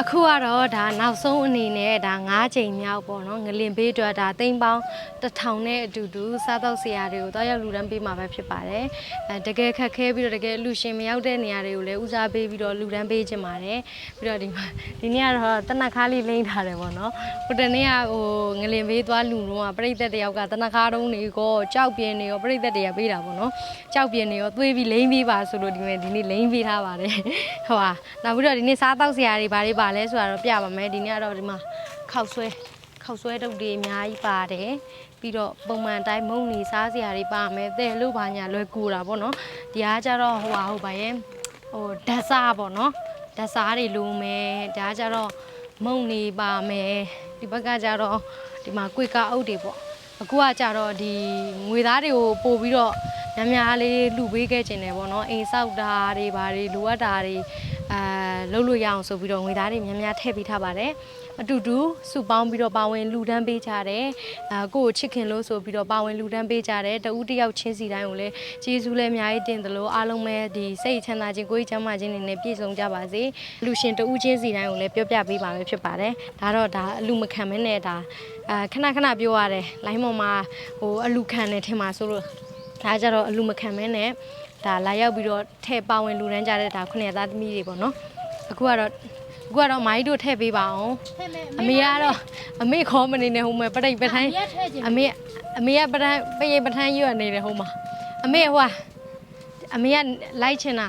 အခုကတော့ဒါနောက်ဆုံးအနေနဲ့ဒါ9ချိန်မြောက်ပေါ့နော်ငလင်ဘေးအတွက်ဒါတိမ်ပေါင်းတစ်ထောင်နဲ့အတူတူစားတော့ဆရာတွေကိုတော့ရောက်လူတန်းပေးမှာပဲဖြစ်ပါတယ်အဲတကယ်ခက်ခဲပြီးတော့တကယ်လူရှင်မရောက်တဲ့နေရာတွေကိုလည်းဦးစားပေးပြီးတော့လူတန်းပေးခြင်းပါတယ်ပြီးတော့ဒီမှာဒီနေ့ကတော့တနက်ခါလေးလိမ့်ထားတယ်ပေါ့နော်ဟိုတနေ့ကဟိုငလင်ဘေးသွားလူတော့ကပြိသက်တယောက်ကတနက်ခါတုံးနေကောကြောက်ပြင်းနေရောပြိသက်တယောက်ပေးတာပေါ့နော်ကြောက်ပြင်းနေရောသွေးပြီးလိမ့်ပေးပါဆိုလို့ဒီနေ့ဒီနေ့လိမ့်ပေးထားပါတယ်ဟိုဟာနောက်ပြီးတော့ဒီနေ့စားတော့ဆရာတွေဘာတွေပါလဲဆိုတာတော့ပြပါမယ်ဒီနေ့ကတော့ဒီမှာခောက်ဆွဲခောက်ဆွဲတုပ်တွေအများကြီးပါတယ်ပြီးတော့ပုံမှန်အတိုင်းမုံနေစားစရာတွေပါမယ်တဲ့လို့ဘာညာလွယ်ကူတာပေါ့နော်ဒီအားကြတော့ဟိုဟာဟိုပါရဲ့ဟိုဓာတ်စားပေါ့နော်ဓာတ်စားတွေလိုမယ်ဒါကြတော့မုံနေပါမယ်ဒီဘက်ကကြတော့ဒီမှာကွေကအုပ်တွေပေါ့အခုကကြတော့ဒီငွေသားတွေကိုပို့ပြီးတော့များများလေးလှူပေးခဲ့ခြင်းတယ်ပေါ့နော်အိမ်ဆောက်တာတွေဘာတွေလိုအပ်တာတွေ အာလှုပ်လို့ရအောင်ဆိုပြီးတော့ငွေသားတွေများများထည့်ပေးထားပါတယ်အတူတူစုပေါင်းပြီးတော့ပါဝင်လှူဒန်းပေးကြတယ်အာကိုယ့်ကိုချစ်ခင်လို့ဆိုပြီးတော့ပါဝင်လှူဒန်းပေးကြတယ်တဦးတစ်ယောက်ချင်းစီတိုင်းကိုလည်းကျေးဇူးလည်းအများကြီးတင်တယ်လို့အားလုံးပဲဒီစိတ်ချမ်းသာခြင်းကိုယ်ကြီးချမ်းသာခြင်းတွေနဲ့ပြည့်စုံကြပါစေလူရှင်တဦးချင်းစီတိုင်းကိုလည်းပြောပြပေးပါမယ်ဖြစ်ပါတယ်ဒါတော့ဒါအလူမခံမနဲ့ဒါအာခဏခဏပြောရတယ်လိုင်းပေါ်မှာဟိုအလူခံနေထင်ပါဆိုလို့ဒါကြတော့အလူမခံမနဲ့ ဒါလာရောက်ပြီးတော့ထဲပါဝင်လူဒန်းကြတဲ့ဒါခုနှစ်သားသမီးတွေပေါ့နော်အခုကတော့အခုကတော့မိုင်းတို့ထည့်ပေးပါအောင်ထဲမဲ့အမေကတော့အမေခေါ်မနေနဲ့ဟိုမှာပရိတ်ပထိုင်းရက်ထဲခြင်းအမေအမေကပထိုင်းပရိတ်ပထိုင်းရွတ်နေတယ်ဟိုမှာအမေဟိုကအမေကလိုက်ချင်တာ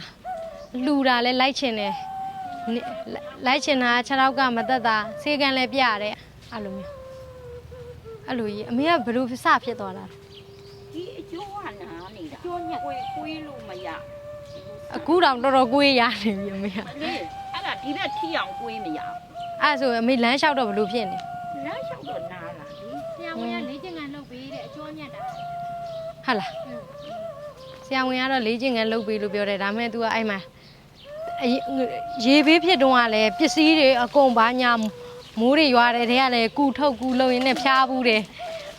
လှူတာလဲလိုက်ချင်တယ်နိလိုက်ချင်တာခြေထောက်ကမတက်တာစေကန်လဲပြရတယ်အဲ့လိုမျိုးအဲ့လိုကြီးအမေကဘယ်လိုစဖြစ်သွားတာလဲဒီအကျိုးကနာ နေတာကျိုးညက်ကိုယ်ကိုယ်လို့မရအခုတော့တော်တော်ကိုေးရနေပြီအမေကလေအဲ့ဒါဒီဘက်ထီအောင်ကိုယ်မရအဲ့ဒါဆိုအမေလမ်းလျှောက်တော့ဘယ်လိုဖြစ်နေလမ်းလျှောက်တော့နာလာဒီဆရာဝန်ကလေးကျင်ကန်လုပ်ပေးတဲ့အကျိုးညက်တာဟာလားဆရာဝန်ကတော့လေးကျင်ငန်းလုပ်ပေးလို့ပြောတယ်ဒါပေမဲ့ तू ကအဲ့မှာအရေရေဘေးဖြစ်တုန်းကလည်းပစ္စည်းတွေအကုန်ပါညာမိုးတွေရွာတယ်တဲ့ကလည်းကူထုတ်ကူလုံရင်းနဲ့ဖျားဘူးတယ်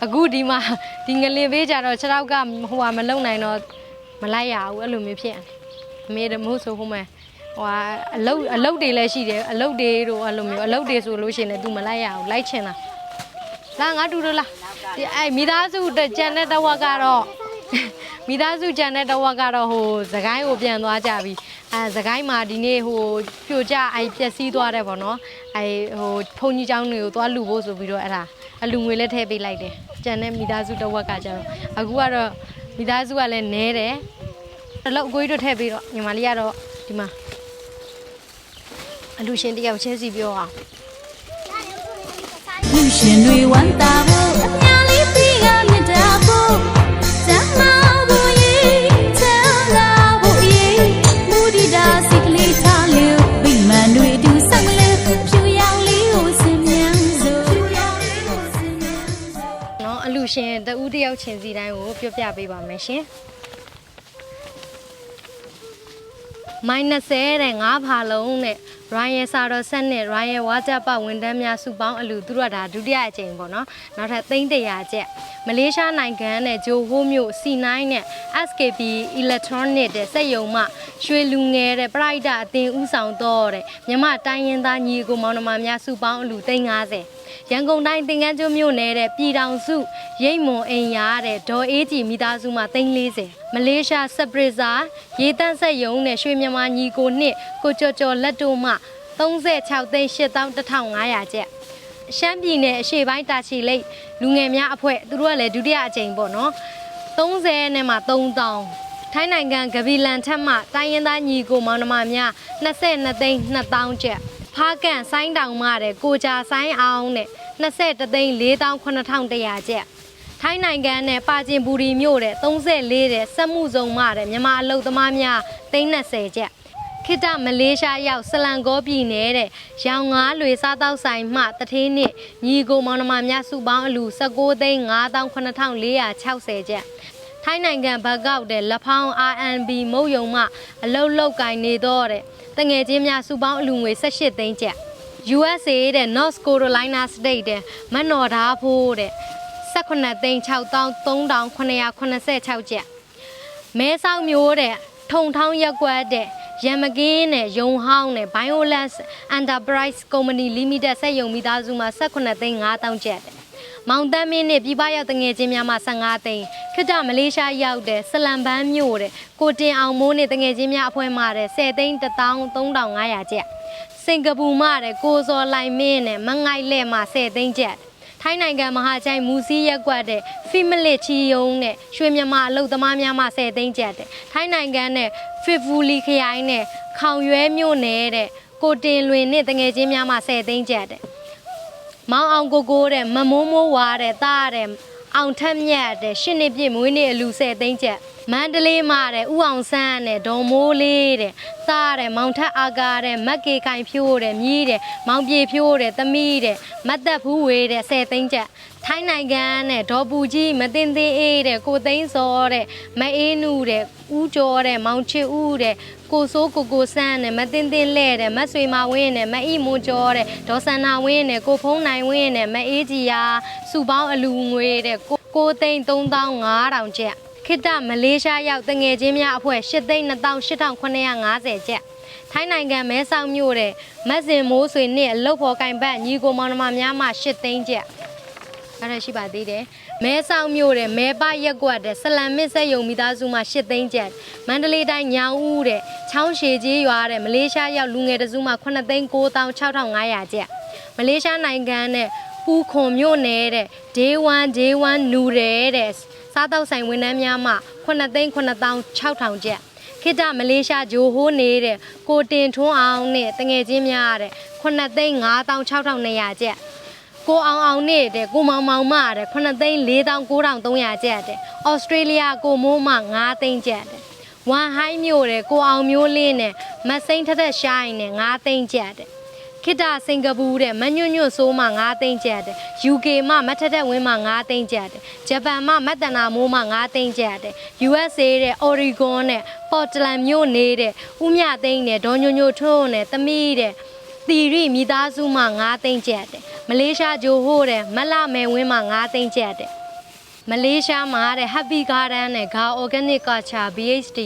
အခုဒီမှာဒီငလင်ဘေးကြတော့ခြေထောက်ကဟိုဟာမလုံနိုင်တော့မလိုက်ရဘူးအဲ့လိုမျိုးဖြစ်ရတယ်အမေတို့မို့ဆိုဟိုမှာဟိုဟာအလုတ်အလုတ်တွေလည်းရှိတယ်အလုတ်တွေတို့အဲ့လိုမျိုးအလုတ်တွေဆိုလို့ရှိရင်လည်း तू မလိုက်ရဘူးလိုက်ချင်တာလာငါတူတို့လားဒီအဲ့မိသားစုတကြံတဲ့တဝက်ကတော့ မိသားစုကြံတဲ့တဝက်ကတော့ဟိုသခိုင်းကိုပြန်သွားကြပြီအဲသခိုင်းမှာဒီနေ့ဟိုပြိုကျအဲပျက်စီးသွားတယ်ပေါ့နော်အဲဟိုဖုန်ကြီးเจ้าတွေကိုသွားလူဖို့ဆိုပြီးတော့အဲ့ဒါ အလူငွေလည်းထည့်ပေးလိုက်တယ်ကြံတဲ့မိသားစုတဝက်ကကျတော့အခုကတော့မိသားစုကလည်းနဲတယ်တလောက်အကိုကြီးတို့ထည့်ပေးတော့ညီမလေးကတော့ဒီမှာအလူရှင်တယောက်ချင်းစီပြောအောင်လူရှင်တွေဝမ်းသာဖို့ တဦးတယောက်ချင်းစီတိုင်းကိုပြောပြပေးပါမယ်ရှင်မိုင်း20တဲ့5ဖာလုံးနဲ့ Royal Saro Set နဲ့ Royal Water ပတ်ဝန်တန်းများစုပေါင်းအလူသူတို့ကဒါဒုတိယအကြိမ်ပေါ့နော်နောက်ထပ်300ကျက်မလေးရှားနိုင်ငံနဲ့ဂျိုဟိုးမြို့ C9 နဲ့ SKP Electronic တဲ့စက်ယုံမှရွှေလူငယ်တဲ့ပရိုက်တာအသင်းဦးဆောင်တော့တဲ့မြမတိုင်းရင်းသားညီကိုမောင်နှမများစုပေါင်းအလူ350 ရန်ကုန်တိုင်းသင်္ကန်းကျွန်းမြို့နယ်တဲ့ပြည်တောင်စုရိတ်မွန်အိမ်ရာတဲ့ဒေါ်အေးကြည်မိသားစုမှ340မလေးရှားစပရစ်ဇာရေတန့်ဆက်ယုံနဲ့ရွှေမြန်မာညီကိုနှစ်ကိုကျော်ကျော်လက်တို့မှ36သိန်း81,500ကျပ်ရှမ်းပြည်နယ်အရှေ့ပိုင်းတာချီလိတ်လူငယ်များအဖွဲ့သူတို့ကလည်းဒုတိယအကြိမ်ပေါ့နော်30နဲ့မှ3000ထိုင်းနိုင်ငံဂဗီလန်ထက်မှတိုင်းရင်းသားညီကိုမောင်နှမများ22သိန်း2000ကျပ် ဖားကန်ဆိုင်းတောင်မှတဲ့ကိုကြာဆိုင်အောင်တဲ့21သိန်း48,100ကျပ်ထိုင်းနိုင်ငံနဲ့ပါကျင်ဘူရီမြို့တဲ့34တဲ့စက်မှုစုံမတဲ့မြန်မာအလုပ်သမားများ30ကျပ်ခိတမလေးရှားရောက်ဆလန်ကောပြည်နယ်တဲ့ရောင်ငါးလွေစားတောက်ဆိုင်မှတထေးနှစ်ညီကိုမောင်နှမများစုပေါင်းအလူ19သိန်း58,460ကျပ် ထိုင်းနိုင်ငံဘတ်ကောက်တဲ့လက်ဖောင်း RNB မုတ်ယုံမှအလုတ်လောက်ကင်နေတော့တဲ့တငယ်ချင်းများစုပေါင်းအလူငွေ18သိန်းကျပ် USA တဲ့ North Carolina State တဲ့မနော်ဓာဖို့တဲ့18သိန်း6386ကျပ်မဲဆောက်မျိုးတဲ့ထုံထောင်းရက်ကွက်တဲ့ရန်မကင်းနဲ့ယုံဟောင်းနဲ့ Violence Enterprise Company Limited စက်ယုံမိသားစုမှာ18သိန်း5000ကျပ်တယ် မောင်တန်းမင်းနဲ့ပြည်ပရောက်တငယ်ချင်းများမှာ15သိန်းခိတ္တမလေးရှားရောက်တဲ့ဆလံပန်းမြို့တဲ့ကိုတင်အောင်မိုးနဲ့တငယ်ချင်းများအဖွဲ့မှတဲ့10သိန်း13500ကျပ်စင်ကာပူမှတဲ့ကိုစော်လိုင်မင်းနဲ့မငိုက်လက်မှ10သိန်းကျပ်ထိုင်းနိုင်ငံမဟာချိုင်မူစီရက်ကွက်တဲ့ဖိမလစ်ချီယုံနဲ့ရွှေမြမအလုတ်သမားများမှ10သိန်းကျပ်တဲ့ထိုင်းနိုင်ငံနဲ့ဖစ်ဖူလီခရိုင်နဲ့ခေါင်ရွဲမြို့နယ်တဲ့ကိုတင်လွင်နဲ့တငယ်ချင်းများမှ10သိန်းကျပ်တဲ့ မောင်အောင်ကိုကိုတဲ့မမိုးမိုးဝါတဲ့တားတဲ့အောင်ထက်မြတ်တဲ့ရှစ်နှစ်ပြည့်မွေးနေ့အလူဆယ်သိန်းချက် မန္တလေးမှာတဲ့ဥအောင်ဆန်းတဲ့ဒေါ်မိုးလေးတဲ့တားတဲ့မောင်ထက်အာကာတဲ့မက်ကေကင်ဖြိုးတဲ့မြည်တဲ့မောင်ပြေဖြိုးတဲ့သမီးတဲ့မတ်သက်ဖူးဝေတဲ့ဆယ်သိန်းချက်ထိုင်းနိုင်ငံနဲ့ဒေါ်ပူကြီးမတင်သေးအေးတဲ့ကိုသိန်းစောတဲ့မအေးနုတဲ့ဦးကျော်တဲ့မောင်ချစ်ဦးတဲ့ကိုစိုးကိုကိုဆန်းနဲ့မတင်တင်လဲတဲ့မဆွေမဝင်းနဲ့မအီမွန်ကျော်တဲ့ဒေါ်စန္နာဝင်းနဲ့ကိုဖုံးနိုင်ဝင်းနဲ့မအေးကြီးယာစုပေါင်းအလူငွေတဲ့ကိုကိုသိန်း3500ကျပ် ခိတ္တမလေးရှားရောက်တငယ်ချင်းများအဖွဲ့8သိန်း2850ကျပ်ထိုင်းနိုင်ငံမဲဆောက်မြို့တဲ့မတ်စင်မိုးဆွေနဲ့အလုတ်ဖော်ကင်ဘတ်ညီကိုမောင်နှမများမှ8သိန်းကျပ်အဲ့ဒါရှိပါသေးတယ်မဲဆောင်မြို့တဲ့မဲပရက်ကွက်တဲ့ဆလန်မစ်ဆက်ယုံမိသားစုမှာ၈သိန်းကျပ်မန္တလေးတိုင်းညောင်ဦးတဲ့ချောင်းရှည်ကြီးရွာတဲ့မလေးရှားရောက်လူငယ်တစုမှာ9သိန်း96,500ကျပ်မလေးရှားနိုင်ငံနဲ့ပူခွန်မြို့နယ်တဲ့ Day 1 Day 1နူတယ်တဲ့ စားတောက်ဆိုင်ဝန်ထမ်းများမှ9သိန်း96,000ကျပ်ခိတ္တမလေးရှားဂျိုဟိုးနေတဲ့ကိုတင်ထွန်းအောင်နဲ့တငယ်ချင်းများတဲ့9သိန်း56,200ကျပ်ကိုအောင်အောင်နေတဲ့ကိုမောင်မောင်မတဲ့9သိန်း49,300ကျပ်တဲ့ဩစတြေးလျကိုမိုးမ9သိန်းကျပ်တဲ့ဝမ်ဟိုင်းမြို့တဲ့ကိုအောင်မျိုးလင်းနဲ့မတ်စိန်ထက်ထက်ရှိုင်းနဲ့9သိန်းကျပ်တဲ့ ခိတစင်ကာပူတဲ့မညွန့်ညွန့်ဆိုးမှ9သိန်းကျပ်တဲ့ UK မှမထက်ထက်ဝင်းမှ9သိန်းကျပ်တဲ့ဂျပန်မှမတ်တနာမိုးမှ9သိန်းကျပ်တဲ့ USA တဲ့ Oregon နဲ့ Portland မြို့နေတဲ့ဦးမြသိန်းနဲ့ဒေါ်ညိုညိုထွန်းနဲ့သမီးတဲ့တီရီမိသားစုမှ9သိန်းကျပ်တယ်မလေးရှားဂျိုဟိုးတဲ့မလမယ်ဝင်းမှ9သိန်းကျပ်တယ် မလေးရှားမှာတဲ့ Happy Garden နဲ့ Ga Organic Culture BHD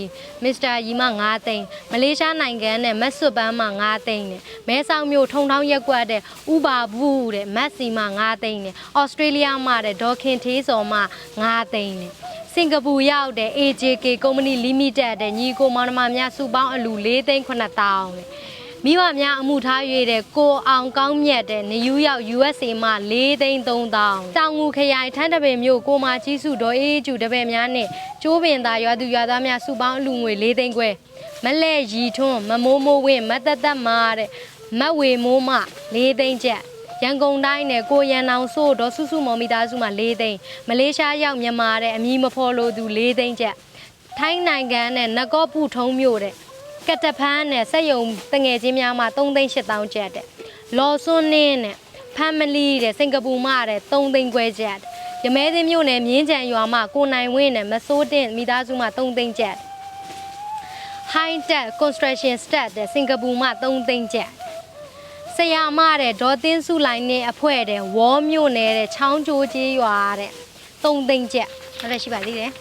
Mr. ရီမှ9သိန်းမလေးရှားနိုင်ငံနဲ့မတ်ဆွတ်ပန်းမှ9သိန်းနဲ့မဲဆောက်မြို့ထုံထောင်းရက်ကွက်တဲ့ဥပါဘူးတဲ့မတ်စီမှ9သိန်းနဲ့ဩစတြေးလျမှာတဲ့ဒေါခင်သေးစော်မှ9သိန်းနဲ့စင်ကာပူရောက်တဲ့ AJK Company Limited တဲ့ညီကိုမောင်နှမများစုပေါင်းအလူ4သိန်း9000နဲ့ မိဘများအမှုထား၍တဲ့ကိုအောင်ကောင်းမြတ်တဲ့နယူးယောက် USA မှာ၄သိန်း3000တောင်ငူခရိုင်ထန်းတပင်မြို့ကိုမာကြီးစုဒေါ်အေးကျူတပည့်များနဲ့ကျိုးပင်သားရွာသူရွာသားများစုပေါင်းအလူငွေ၄သိန်းခွဲမလဲရီထွန်းမမိုးမိုးဝင်းမတ်သက်သက်မာတဲ့မတ်ဝေမိုးမ၄သိန်းကျပ်ရန်ကုန်တိုင်းနဲ့ကိုရန်အောင်စိုးဒေါ်စုစုမော်မီသားစုမှာ၄သိန်းမလေးရှားရောက်မြန်မာတဲ့အမည်မဖော်လို့သူ၄သိန်းကျပ်ထိုင်းနိုင်ငံနဲ့နဂော့ပုထုံးမြို့တဲ့ ကတဖန်းနဲ့ဆက်ယုံတငယ်ချင်းများမှာ3သိန်း8000ကျပ်တဲ့လော်စွန်းနင်းနဲ့ဖမ်မလီတဲ့စင်ကာပူမှာတဲ့3သိန်းခွဲကျပ်တဲ့ရမဲသိမ်းမြို့နယ်မြင်းကြံရွာမှာကိုနိုင်ဝင်းနဲ့မစိုးတင်မိသားစုမှာ3သိန်းကျပ် High Tech Construction Stat တဲ့စင်ကာပူမှာ3သိန်းကျပ်ဆရာမတဲ့ဒေါ်သင်းစုလိုင်းနဲ့အဖွဲ့တဲ့ဝေါ်မြို့နယ်တဲ့ချောင်းကျိုးကြီးရွာတဲ့3သိန်းကျပ်ဟုတ်တယ်ရှိပါသေးတယ်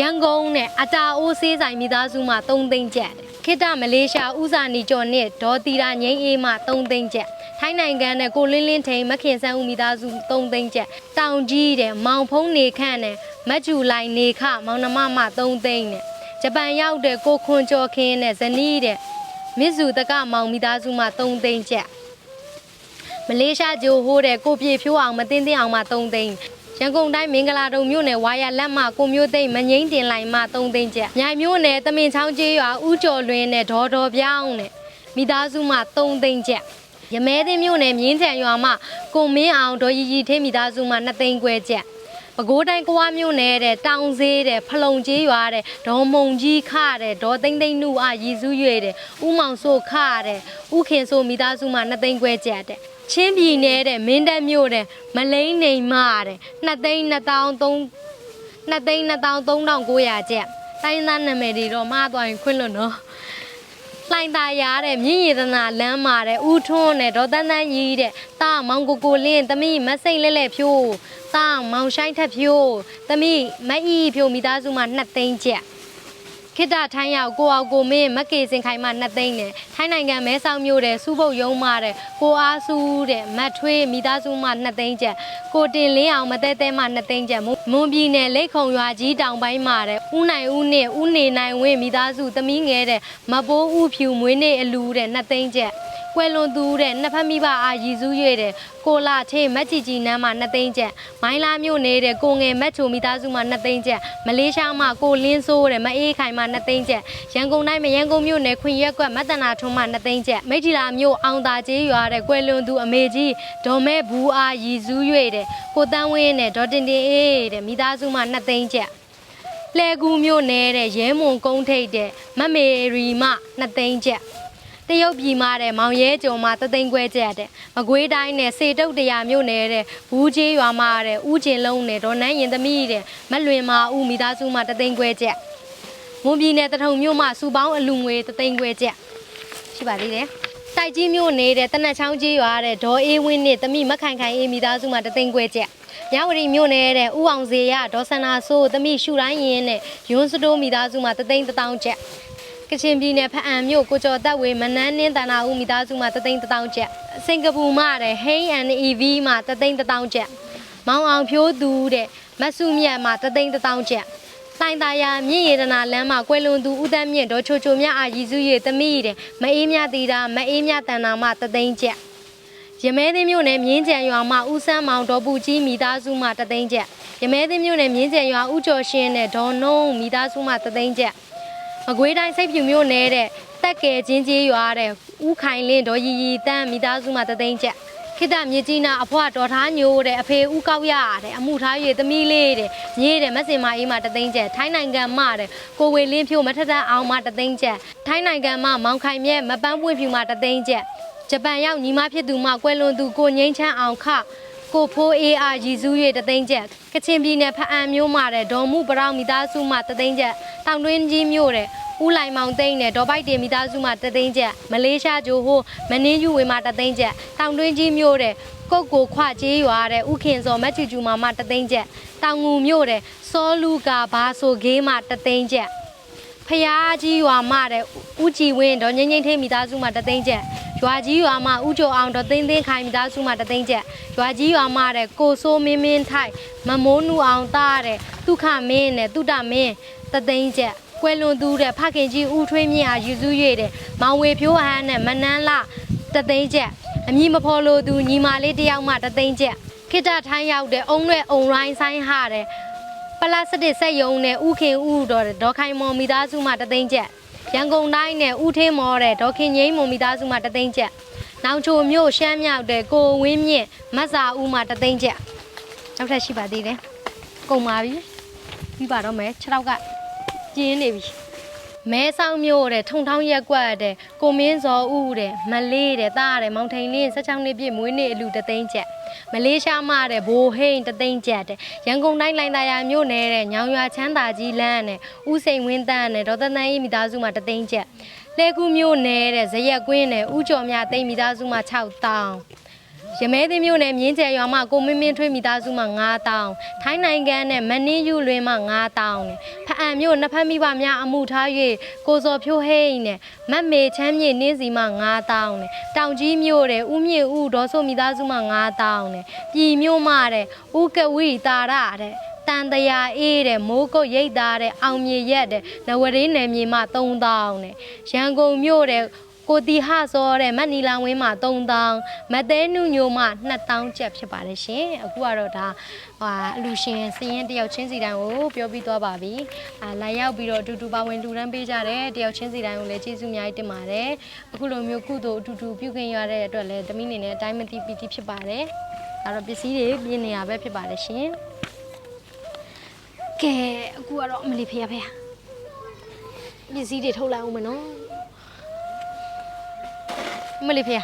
ရန်ကုန်နဲ့အတာအိုးဆေးဆိုင်မိသားစုမှ3သိန်းကျပ်တယ်ခိတမလေးရှားဥစာနီကျော်နဲ့ဒေါ်တီရာငိမ့်အေးမှ3သိန်းကျပ်ထိုင်းနိုင်ငံနဲ့ကိုလင်းလင်းထိန်မခင်ဆန်းဦးမိသားစု3သိန်းကျပ်တောင်ကြီးတဲ့မောင်ဖုံးနေခန့်နဲ့မတ်ကျူလိုက်နေခမောင်နှမမှ3သိန်းနဲ့ဂျပန်ရောက်တဲ့ကိုခွန်ကျော်ခင်းနဲ့ဇနီးတဲ့မစ်ဇူတကမောင်မိသားစုမှ3သိန်းကျပ်မလေးရှားဂျိုဟိုးတဲ့ကိုပြေဖြိုးအောင်မတင်းတင်းအောင်မှ3သိန်း ရန်ကုန်တိုင်းမင်္ဂလာတုံမြို့နယ်ဝါရလက်မကိုမျိုးသိမ့်မငိမ့်တင်လိုက်မှ3သိန်းကျပ်။မြိုင်မြို့နယ်တမင်ချောင်းကျေးရွာဦးကျော်လွင်နဲ့ဒေါ်တော်ပြောင်းနဲ့မိသားစုမှ3သိန်းကျပ်။ရမဲသိမ်းမြို့နယ်မြင်းချံရွာမှကိုမင်းအောင်ဒေါ်ရီရီထင်းမိသားစုမှ2သိန်းခွဲကျပ်။ပဲခူးတိုင်းကွာမြို့နယ်တဲ့တောင်စေးတဲ့ဖလုံကျေးရွာတဲ့ဒေါ်မုံကြီးခတဲ့ဒေါ်သိန်းသိန်းနုအရည်စုရွေတဲ့ဥမောင်ဆိုခတဲ့ဥခင်ဆိုမိသားစုမှ2သိန်းခွဲကျပ်တဲ့ ချင်းပြည်နယ်တဲ့မင်းတပ်မြို့တဲ့မလိန်နေမတဲ့2သိန်း2300 2သိန်း2300ကျပ်တိုင်းသားနာမည်တွေတော့မှားသွားရင်ခွင့်လွတ်နော်လှိုင်သာယာတဲ့မြင့်ရည်သနာလမ်းမှာတဲ့ဦးထွန်းနဲ့ဒေါ်တန်းတန်းကြီးတဲ့တာမောင်ကိုကိုလင်းသမီးမစိတ်လဲလဲဖြိုးတာမောင်ဆိုင်ထက်ဖြိုးသမီးမအီဖြိုးမိသားစုမှာ2သိန်းကျပ် ခိတ္တထိုင်းရောက်ကိုအောင်ကိုမင်းမက်ကေစင်ခိုင်မှ2သိန်းနဲ့ထိုင်းနိုင်ငံမဲဆောက်မြို့တဲ့စူးပုတ်ရုံးမှတဲ့ကိုအားစုတဲ့မတ်ထွေးမိသားစုမှ2သိန်းကျပ်ကိုတင်လင်းအောင်မတဲတဲမှ2သိန်းကျပ်မွန်ပြည်နယ်လိတ်ခုံရွာကြီးတောင်ပိုင်းမှာတဲ့ဦးနိုင်ဦးနဲ့ဦးနေနိုင်ဝင်းမိသားစုသမီးငယ်တဲ့မပိုးဦးဖြူမွေးနေ့အလူတဲ့2သိန်းကျပ် ကွယ်လွန်သူတဲ့နှစ်ဖက်မိဘအာရည်စူး၍တဲ့ကိုလာချေမက်ချီချီနန်းမှာ2သိန်းကျပ်မိုင်းလာမြို့နေတဲ့ကိုငယ်မက်ချိုမိသားစုမှာ2သိန်းကျပ်မလေးရှားမှာကိုလင်းစိုးတဲ့မအေးခိုင်မှာ2သိန်းကျပ်ရန်ကုန်တိုင်းမရန်ကုန်မြို့နယ်ခွင်ရက်ကွက်မတနာထွန်းမှာ2သိန်းကျပ်မိထီလာမြို့အောင်သာကျေးရွာတဲ့ကွယ်လွန်သူအမေကြီးဒေါ်မဲဘူးအာရည်စူး၍တဲ့ကိုတန်းဝင်းနဲ့ဒေါ်တင်တင်အေးတဲ့မိသားစုမှာ2သိန်းကျပ်လှဲကူမြို့နယ်တဲ့ရဲမွန်ကုန်းထိပ်တဲ့မမေရီမ2သိန်းကျပ် တရုတ်ပြည်မှာတဲ့မောင်ရဲကြုံမှာတသိန်းခွဲကျက်တဲ့မကွေးတိုင်းနဲ့စေတုတ်တရာမြို့နယ်တဲ့ဘူးကြီးရွာမှာတဲ့ဥကျင်လုံးနဲ့ဒေါ်နန်းရင်သမီးတဲ့မလွင်မာဦးမိသားစုမှာတသိန်းခွဲကျက်မွန်ပြည်နယ်တထုံမြို့မှာစူပေါင်းအလူငွေတသိန်းခွဲကျက်ရှိပါသေးတယ်တိုက်ကြီးမြို့နေတဲ့တနတ်ချောင်းကြီးရွာတဲ့ဒေါ်အေးဝင်းနဲ့တမိမခိုင်ခိုင်အေးမိသားစုမှာတသိန်းခွဲကျက်မြဝတီမြို့နယ်တဲ့ဥအောင်စေရဒေါ်စန္နာဆိုးတမိရှူတိုင်းရင်နဲ့ယွန်းစတိုးမိသားစုမှာတသိန်းတစ်တောင်းကျက် ကချင်ပြည်နယ်ဖအံမြို့ကိုကျော်တက်ဝေမနန်းနှင်းတန်နာဦးမိသားစုမှာတသိန်းတစ်တောင်းကျပ်စင်ကာပူမှာတဲ့ Hey and EV မှာတသိန်းတစ်တောင်းကျပ်မောင်အောင်ဖြိုးသူတဲ့မဆုမြတ်မှာတသိန်းတစ်တောင်းကျပ်တိုင်တာယာမြင့်ရတနာလမ်းမှာကွယ်လွန်သူဦးတန်းမြင့်ဒေါ်ချိုချိုမြအာရီစုရဲ့တမိတဲ့မအေးမြတီတာမအေးမြတန်နာမှာတသိန်းကျပ်ရမဲသိမ်းမြို့နယ်မြင်းကြံရွာမှာဦးစန်းမောင်ဒေါ်ပူကြီးမိသားစုမှာတသိန်းကျပ်ရမဲသိမ်းမြို့နယ်မြင်းကြံရွာဦးကျော်ရှင်းနဲ့ဒေါ်နှုံးမိသားစုမှာတသိန်းကျပ် မကွေးတိုင်းစိတ်ဖြူမြို့နယ်တဲ့တက်ကဲချင်းကြီးရွာတဲ့ဥခိုင်လင်းဒေါ်ရီရီတန်းမိသားစုမှာတသိန်းချက်ခိတမြေကြီးနာအဖွားတော်ထားညိုတဲ့အဖေဥကောက်ရတဲ့အမှုထား၍သမီးလေးတဲ့ညီတဲ့မစင်မအေးမှာတသိန်းချက်ထိုင်းနိုင်ငံမှတဲ့ကိုဝေလင်းဖြိုးမထထအောင်မှာတသိန်းချက်ထိုင်းနိုင်ငံမှမောင်ခိုင်မြဲမပန်းပွင့်ဖြူမှာတသိန်းချက်ဂျပန်ရောက်ညီမဖြစ်သူမှကွယ်လွန်သူကိုငိမ့်ချမ်းအောင်ခ ကိုဖိုးအေးအားရည်စူး၍တသိန်းချက်ကချင်ပြည်နယ်ဖအံမျိုးမှာတဲ့ဒေါ်မှုပရောင်မိသားစုမှတသိန်းချက်တောင်တွင်းကြီးမြို့တဲ့ဦးလိုင်မောင်သိန်းနဲ့ဒေါ်ပိုက်တင်မိသားစုမှတသိန်းချက်မလေးရှားဂျိုဟိုမနင်းယူဝေမှာတသိန်းချက်တောင်တွင်းကြီးမြို့တဲ့ကုတ်ကိုခွကျေးရွာတဲ့ဥခင်စော်မက်ချူချူမှာမှတသိန်းချက်တောင်ငူမြို့တဲ့စောလူကာဘာဆိုဂေးမှာတသိန်းချက် ဖျားကြီးရွာမတဲ့ဦးကြည်ဝင်းဒေါ်ငိမ့်ငိမ့်ထေးမိသားစုမှာတသိန်းချက်ရွာကြီးရွာမဦးကျော်အောင်ဒေါ်သိန်းသိန်းခိုင်မိသားစုမှာတသိန်းချက်ရွာကြီးရွာမတဲ့ကိုစိုးမင်းမင်းထိုက်မမိုးနူအောင်သားတဲ့ဒုက္ခမင်းနဲ့တုဒ္ဒမင်းတသိန်းချက်ကွယ်လွန်သူတဲ့ဖခင်ကြီးဦးထွေးမြင့်အားယူစု၍တဲ့မောင်ဝေဖြိုးဟန်းနဲ့မနန်းလာတသိန်းချက်အမည်မဖော်လို့သူညီမလေးတစ်ယောက်မှတသိန်းချက်ခိတ္တထိုင်းရောက်တဲ့အုံရွဲ့အုံရိုင်းဆိုင်ဟာတဲ့ ပလတ်စတစ်စက်ယုံနဲ့ဥခင်ဥတော်တဲ့ဒေါ်ခိုင်မော်မိသားစုမှတသိန်းချက်ရန်ကုန်တိုင်းနဲ့ဥထင်းမော်တဲ့ဒေါ်ခင်ငိမ့်မွန်မိသားစုမှတသိန်းချက်နောင်ချိုမြို့ရှမ်းမြောက်တဲ့ကိုဝင်းမြင့်မတ်စာဦးမှတသိန်းချက်နောက်ထပ်ရှိပါသေးတယ်ကုန်ပါပြီပြီးပါတော့မယ်6တောက်ကကျင်းနေပြီ မဲဆောင်မျိုးတဲ့ထုံထောင်းရက်ကွက်တဲ့ကိုမင်းစောဦးတဲ့မလေးတဲ့တားတဲ့မောင်ထိန်လင်း16နှစ်ပြည့်မွေးနေ့အလူတသိန်းချက်မလေးရှားမှာတဲ့ဘိုဟိန်တသိန်းချက်တဲ့ရန်ကုန်တိုင်းလိုင်သာယာမြို့နယ်တဲ့ညောင်ရွာချမ်းသာကြီးလမ်းနဲ့ဦးစိန်ဝင်းတန်းနဲ့ဒေါ်သန်းသန်းအေးမိသားစုမှာတသိန်းချက်လဲကူမြို့နယ်တဲ့ဇရက်ကွင်းနဲ့ဦးကျော်မြသိန်းမိသားစုမှာ6တောင်း ရမဲသိမ်းမြို့နယ်မြင်းကျယ်ရွာမှာကိုမင်းမင်းထွေးမိသားစုမှာ9000ထိုင်းနိုင်ငံနဲ့မနင်းယူလွင်မှာ9000နဲ့ဖအံမြို့နှစ်ဖက်မိဘများအမှုထား၍ကိုစော်ဖြိုးဟိန်းနဲ့မတ်မေချမ်းမြေနှင်းစီမှာ9000နဲ့တောင်ကြီးမြို့တဲ့ဦးမြင့်ဦးဒေါ်ဆိုမိသားစုမှာ9000နဲ့ပြည်မြို့မှာတဲ့ဦးကဝီတာရတဲ့တန်တရာအေးတဲ့မိုးကုတ်ရိတ်သားတဲ့အောင်မြေရက်တဲ့နဝရင်းနယ်မြေမှာ3000နဲ့ရန်ကုန်မြို့တဲ့ ကိုတီဟစောတဲ့မတ်နီလောင်ဝင်းမှာ3000မတဲနုညိုမှာ2000ကျပ်ဖြစ်ပါတယ်ရှင်အခုကတော့ဒါဟာအလူရှင်စည်ရင်တယောက်ချင်းစီတိုင်းကိုပြောပြီးသွားပါပြီအာလာရောက်ပြီးတော့အတူတူပါဝင်လူတန်းပေးကြတယ်တယောက်ချင်းစီတိုင်းကိုလည်းကျေးဇူးအများကြီးတင်ပါတယ်အခုလိုမျိုးကုသိုလ်အတူတူပြုခင်ရတဲ့အတွက်လည်းတမိနေနဲ့အတိုင်းမတိပီတိဖြစ်ပါတယ်ဒါတော့ပစ္စည်းတွေပြင်းနေတာပဲဖြစ်ပါတယ်ရှင်ကဲအခုကတော့အမလီဖေးဖေးပစ္စည်းတွေထုတ်လိုက်အောင်မနော် မလေးဖေ